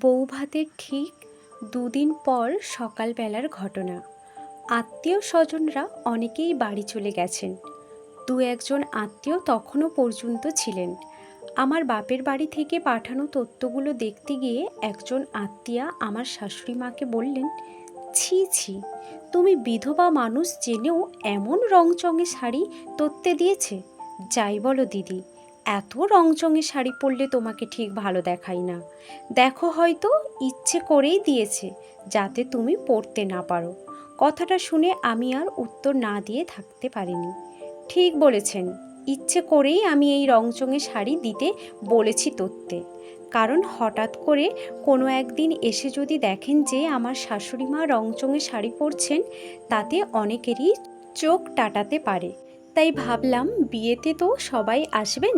বৌভাতের ঠিক দুদিন পর সকালবেলার ঘটনা। আত্মীয় স্বজনরা অনেকেই বাড়ি চলে গেছেন। দু একজন আত্মীয় তখনও পর্যন্ত ছিলেন। আমার বাপের বাড়ি থেকে পাঠানো তত্ত্বগুলো দেখতে গিয়ে একজন আত্মীয়া আমার শাশুড়ি মাকে বললেন, ছি ছি, তুমি বিধবা মানুষ জেনেও এমন রংচঙে শাড়ি তত্ত্বে দিয়েছে। যাই বলো দিদি। এত রংচঙে শাড়ি পরলে তোমাকে ঠিক ভালো দেখায় না। দেখো হয়তো ইচ্ছে করেই দিয়েছে, যাতে তুমি পড়তে না পারো। কথাটা শুনে আমি আর উত্তর না দিয়ে থাকতে পারিনি। ঠিক বলেছেন, ইচ্ছে করেই আমি এই রংচঙে শাড়ি দিতে বলেছি তত্ত্বে কারণ হঠাৎ করে কোনো একদিন এসে যদি দেখেন যে আমার শাশুড়ি মা রংচঙে শাড়ি পরছেন, তাতে অনেকেরই চোখ টাটাতে পারে। তাই ভাবলাম বিয়েতে তো সবাই আসবেন।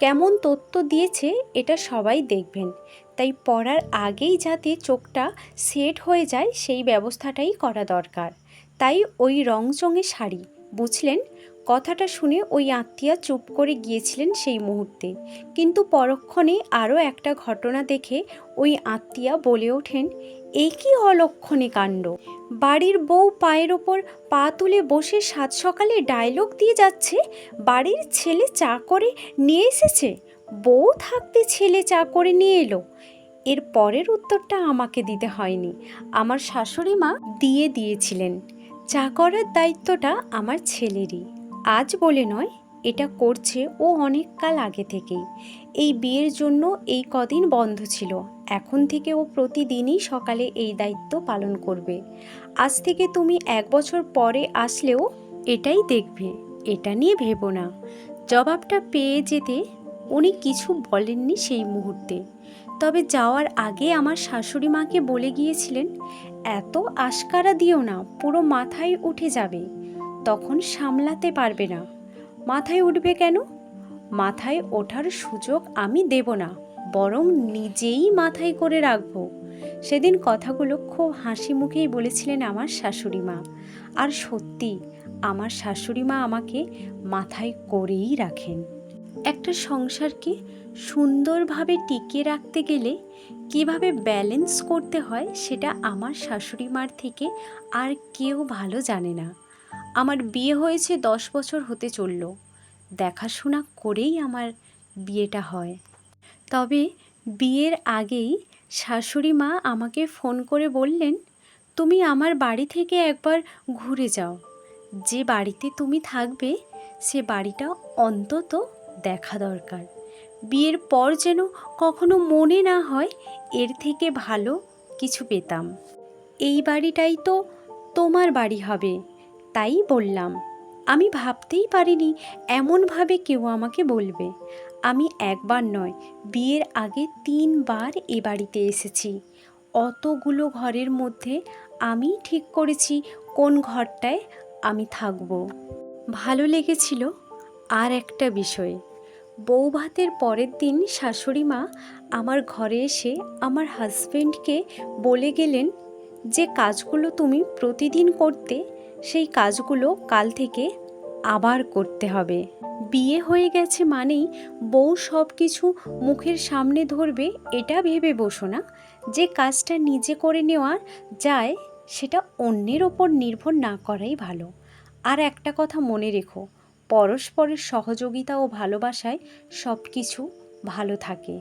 কেমন তথ্য দিয়েছে এটা সবাই দেখবেন। তাই পড়ার আগেই যাতে চোখটা সেট হয়ে যায় সেই ব্যবস্থাটাই করা দরকার। তাই ওই রংচঙে শাড়ি, বুঝলেন? কথাটা শুনে ওই আত্মীয়া চুপ করে গিয়েছিলেন সেই মুহূর্তে। কিন্তু পরক্ষণে আরও একটা ঘটনা দেখে ওই আত্মীয়া বলে ওঠেন এ কি অলক্ষণে কাণ্ড। বাড়ির বউ পায়ের ওপর পা তুলে বসে সাত সকালে ডায়লগ দিয়ে যাচ্ছে, বাড়ির ছেলে চা করে নিয়ে এসেছে, বউ থাকতে ছেলে চা করে নিয়ে এলো। এর পরের উত্তরটা আমাকে দিতে হয়নি। আমার শাশুড়ি মা দিয়ে দিয়েছিলেন। চা করার দায়িত্বটা আমার ছেলেরই। আজ বলে নয়, এটা করছে ও অনেক কাল আগে থেকেই। এই বিয়ের জন্য এই কদিন বন্ধ ছিল। এখন থেকে ও প্রতিদিনই সকালে এই দায়িত্ব পালন করবে। আজ থেকে তুমি এক বছর পরে আসলেও এটাই দেখবে, এটা নিয়ে ভেবো না। জবাবটা পেয়ে যেতে উনি কিছু বলেননি সেই মুহূর্তে। তবে যাওয়ার আগে আমার শাশুড়ি মাকে বলে গিয়েছিলেন, এত আশকারা দিও না, পুরো মাথায় উঠে যাবে। তখন সামলাতে পারবে না। মাথায় উঠবে কেন? মাথায় ওঠার সুযোগ আমি দেব না। বরং নিজেই মাথায় করে রাখব। সেদিন কথাগুলো খুব হাসি মুখেই বলেছিলেন আমার শাশুড়ি মা। আর সত্যি, আমার শাশুড়ি মা আমাকে মাথায় করেই রাখেন। একটা সংসারকে সুন্দরভাবে টিকিয়ে রাখতে গেলে কীভাবে ব্যালেন্স করতে হয় সেটা আমার শাশুড়ি মার থেকে আর কেউ ভালো জানে না। আমার বিয়ে হয়েছে দশ বছর হতে চলল। দেখাশোনা করেই আমার বিয়েটা হয়। তবে বিয়ের আগেই শাশুড়ি মা আমাকে ফোন করে বললেন, তুমি আমার বাড়ি থেকে একবার ঘুরে যাও। যে বাড়িতে তুমি থাকবে, সে বাড়িটা অন্তত দেখা দরকার। বিয়ের পর যেন কখনো মনে না হয়, এর থেকে ভালো কিছু পেতাম। এই বাড়িটাই তো তোমার বাড়ি হবে। তাই বললাম। আমি ভাবতেই পারিনি, এমনভাবে কেউ আমাকে বলবে। আমি একবার নয়, বিয়ের আগে তিনবার এ বাড়িতে এসেছি। অতগুলো ঘরের মধ্যে আমি ঠিক করেছি কোন ঘরটায় আমি থাকব। ভালো লেগেছিল আর একটা বিষয় বউ ভাতের পরের দিন শাশুড়ি মা আমার ঘরে এসে আমার হাজবেন্ডকে বলে গেলেন যে, কাজগুলো তুমি প্রতিদিন করতে, সেই কাজগুলো কাল থেকে আবার করতে হবে। বিয়ে হয়ে গেছে মানেই বউ সব কিছু মুখের সামনে ধরবে, এটা ভেবে বসো না। যে কাজটা নিজে করে নেওয়া যায়, সেটা অন্যের ওপর নির্ভর না করাই ভালো। আর একটা কথা মনে রেখো, পরস্পরের সহযোগিতা ও ভালোবাসায় সব কিছু ভালো থাকে।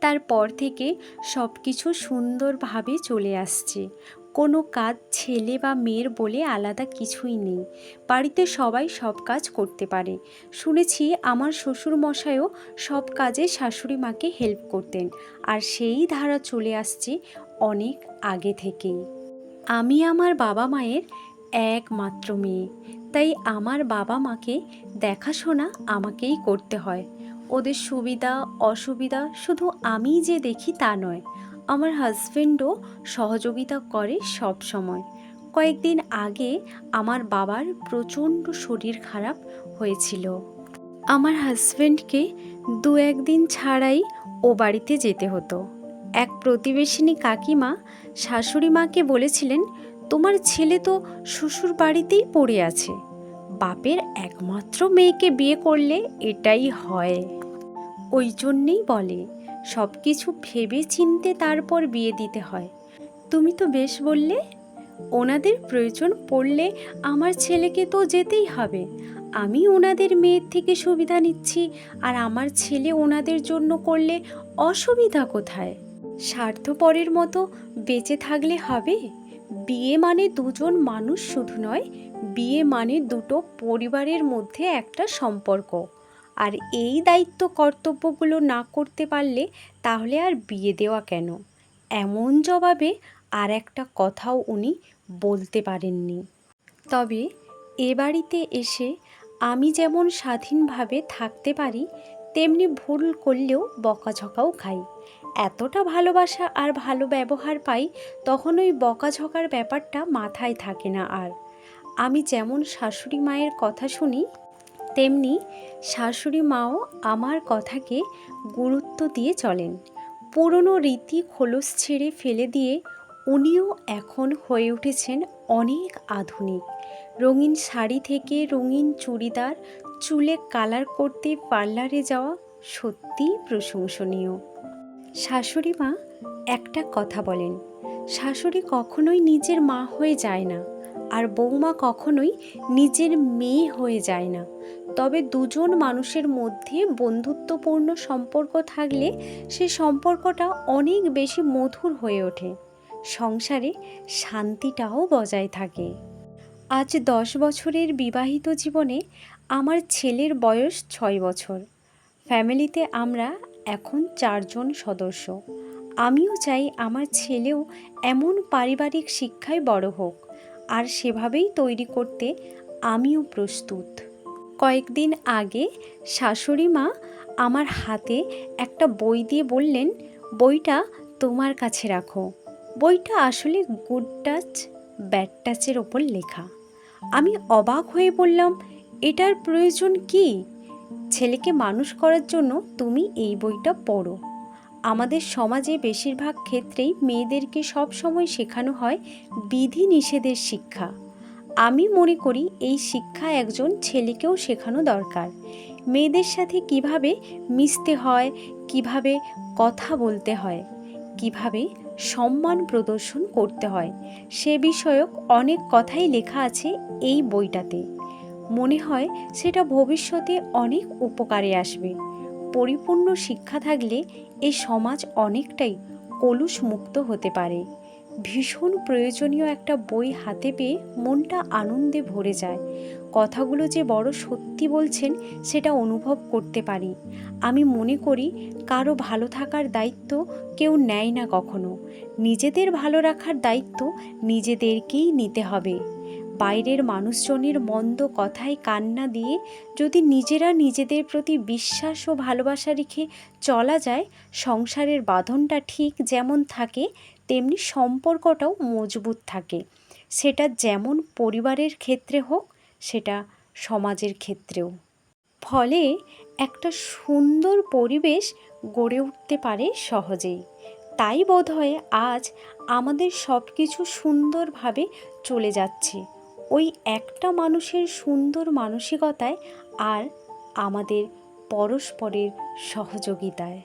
তারপর থেকে সব কিছু সুন্দরভাবে চলে আসছে। কোনো কাজ ছেলে বা মেয়ের বলে আলাদা কিছুই নেই। বাড়িতে সবাই সব কাজ করতে পারে। শুনেছি আমার শ্বশুর মশাইও সব কাজে শাশুড়ি মাকে হেল্প করতেন। আর সেই ধারা চলে আসছে অনেক আগে থেকেই। আমি আমার বাবা মায়ের একমাত্র মেয়ে। তাই আমার বাবা মাকে দেখাশোনা আমাকেই করতে হয়। ওদের সুবিধা, অসুবিধা শুধু আমি যে দেখি তা নয়। আমার হাজবেন্ডও সহযোগিতা করে সব সময়। কয়েকদিন আগে আমার বাবার প্রচণ্ড শরীর খারাপ হয়েছিল। আমার হাজবেন্ডকে দু একদিন ছাড়াই ও বাড়িতে যেতে হতো। এক প্রতিবেশিনী কাকিমা শাশুড়ি মাকে বলেছিলেন, তোমার ছেলে তো শ্বশুর বাড়িতেই পড়ে আছে। বাপের একমাত্র মেয়েকে বিয়ে করলে এটাই হয়। ওই জন্যেই বলে সব কিছু ভেবে চিনতে তারপর বিয়ে দিতে হয়। তুমি তো বেশ বললে, ওনাদের প্রয়োজন পড়লে আমার ছেলেকে তো যেতেই হবে। আমি ওনাদের মেয়ের থেকে সুবিধা নিচ্ছি আর আমার ছেলে ওনাদের জন্য করলে অসুবিধা কোথায়? স্বার্থপরের মতো বেঁচে থাকলে হবে? বিয়ে মানে দুজন মানুষ শুধু নয়, বিয়ে মানে দুটো পরিবারের মধ্যে একটা সম্পর্ক। আর এই দায়িত্ব কর্তব্যগুলো না করতে পারলে তাহলে আর বিয়ে দেওয়া কেন? এমন জবাবে আর একটা কথাও উনি বলতে পারেননি। তবে এ বাড়িতে এসে আমি যেমন স্বাধীনভাবে থাকতে পারি, তেমনি ভুল করলেও বকাঝকাও খাই। এতটা ভালোবাসা আর ভালো ব্যবহার পাই, তখন ওই বকাঝকার ব্যাপারটা মাথায় থাকে না আর। আমি যেমন শাশুড়ি মায়ের কথা শুনি তেমনি শাশুড়ি মাও আমার কথাকে গুরুত্ব দিয়ে চলেন। পুরনো রীতি খোলস ছেড়ে ফেলে দিয়ে উনিও এখন হয়ে উঠেছেন অনেক আধুনিক। রঙিন শাড়ি থেকে রঙিন চুড়িদার, চুলে কালার করতে পার্লারে যাওয়া সত্যিই প্রশংসনীয়। শাশুড়ি মা একটা কথা বলেন, শাশুড়ি কখনোই নিজের মা হয়ে যায় না, আর বৌমা কখনোই নিজের মেয়ে হয়ে যায় না। তবে দুজন মানুষের মধ্যে বন্ধুত্বপূর্ণ সম্পর্ক থাকলে সে সম্পর্কটা অনেক বেশি মধুর হয়ে ওঠে। সংসারে শান্তিটাও বজায় থাকে। আজ দশ বছরের বিবাহিত জীবনে আমার ছেলের বয়স ছয় বছর। ফ্যামিলিতে আমরা এখন চারজন সদস্য। আমিও চাই আমার ছেলেও এমন পারিবারিক শিক্ষায় বড় হোক। আর সেভাবেই তৈরি করতে আমিও প্রস্তুত। কয়েকদিন আগে শাশুড়ি মা আমার হাতে একটা বই দিয়ে বললেন, বইটা তোমার কাছে রাখো। বইটা আসলে গুড টাচ ব্যাড টাচের ওপর লেখা। আমি অবাক হয়ে বললাম, এটার প্রয়োজন কি? ছেলেকে মানুষ করার জন্য তুমি এই বইটা পড়ো। আমাদের সমাজে বেশিরভাগ ক্ষেত্রেই মেয়েদেরকে সব সময় শেখানো হয় বিধি নিষেধের শিক্ষা। আমি মনে করি এই শিক্ষা একজন ছেলেকেও শেখানো দরকার। মেয়েদের সাথে কীভাবে মিশতে হয়, কীভাবে কথা বলতে হয়, কীভাবে সম্মান প্রদর্শন করতে হয়, সে বিষয়ক অনেক কথাই লেখা আছে এই বইটাতে। মনে হয় সেটা ভবিষ্যতে অনেক উপকারে আসবে। পরিপূর্ণ শিক্ষা থাকলে এই সমাজ অনেকটাই কলুষ মুক্ত হতে পারে। ভীষণ প্রয়োজনীয় একটা বই হাতে পেয়ে মনটা আনন্দে ভরে যায়। কথাগুলো যে বড় সত্যি বলছেন, সেটা অনুভব করতে পারি। আমি মনে করি, কারও ভালো থাকার দায়িত্ব কেউ নেয় না কখনো। নিজেদের ভালো রাখার দায়িত্ব নিজেদেরকেই নিতে হবে। বাইরের মানুষজনের মন্দ কথায় কান্না দিয়ে যদি নিজেরা নিজেদের প্রতি বিশ্বাস ও ভালোবাসা রেখে চলা যায়, সংসারের বাঁধনটা ঠিক যেমন থাকে, তেমনি সম্পর্কটাও মজবুত থাকে। সেটা যেমন পরিবারের ক্ষেত্রে হোক, সেটা সমাজের ক্ষেত্রেও। ফলে একটা সুন্দর পরিবেশ গড়ে উঠতে পারে সহজেই। তাই বোধহয় আজ আমাদের সব কিছু সুন্দরভাবে চলে যাচ্ছে। ওই একটা মানুষের সুন্দর মানসিকতায় আর আমাদের পরস্পরের সহযোগিতায়।